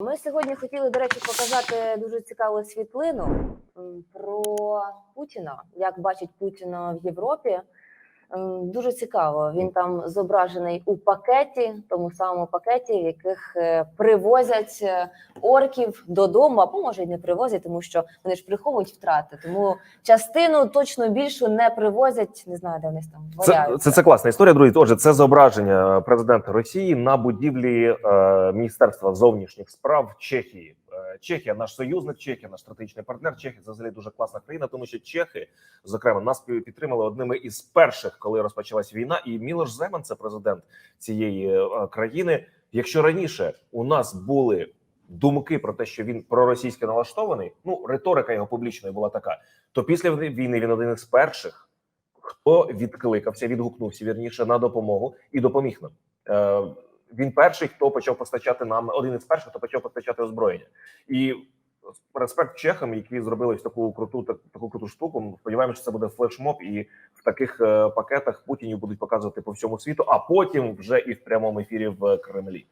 Ми сьогодні хотіли, до речі, показати дуже цікаву світлину про Путіна, як бачить Путіна в Європі. Дуже цікаво. Він там зображений у пакеті, тому самому пакеті, в яких е, привозять е, орків додому, або може й не привозять, тому що вони ж приховують втрати. Тому частину точно більшу не привозять. Не знаю, де вони там Це, це, це класна історія. Друзі, отже, це зображення президента Росії на будівлі е, Міністерства зовнішніх справ Чехії. Е, Чехія, наш союзник, Чехія, наш стратегічний партнер. Чехія це взагалі дуже класна країна, тому що Чехи, зокрема, нас підтримали одними із перших, коли розпочалась війна. І Мілош Земан, це президент цієї е, країни. Якщо раніше у нас були думки про те, що він проросійськи налаштований, ну риторика його публічної була така, то після війни він один із перших хто відкликався, відгукнувся вірніше на допомогу і допоміг нам. Він перший, хто почав постачати нам один із перших, хто почав постачати озброєння, і респект чехам, які зробили таку круту так- таку круту штуку. Сподіваємося, що це буде флешмоб, і в таких е, пакетах Путінів будуть показувати по всьому світу, а потім вже і в прямому ефірі в Кремлі.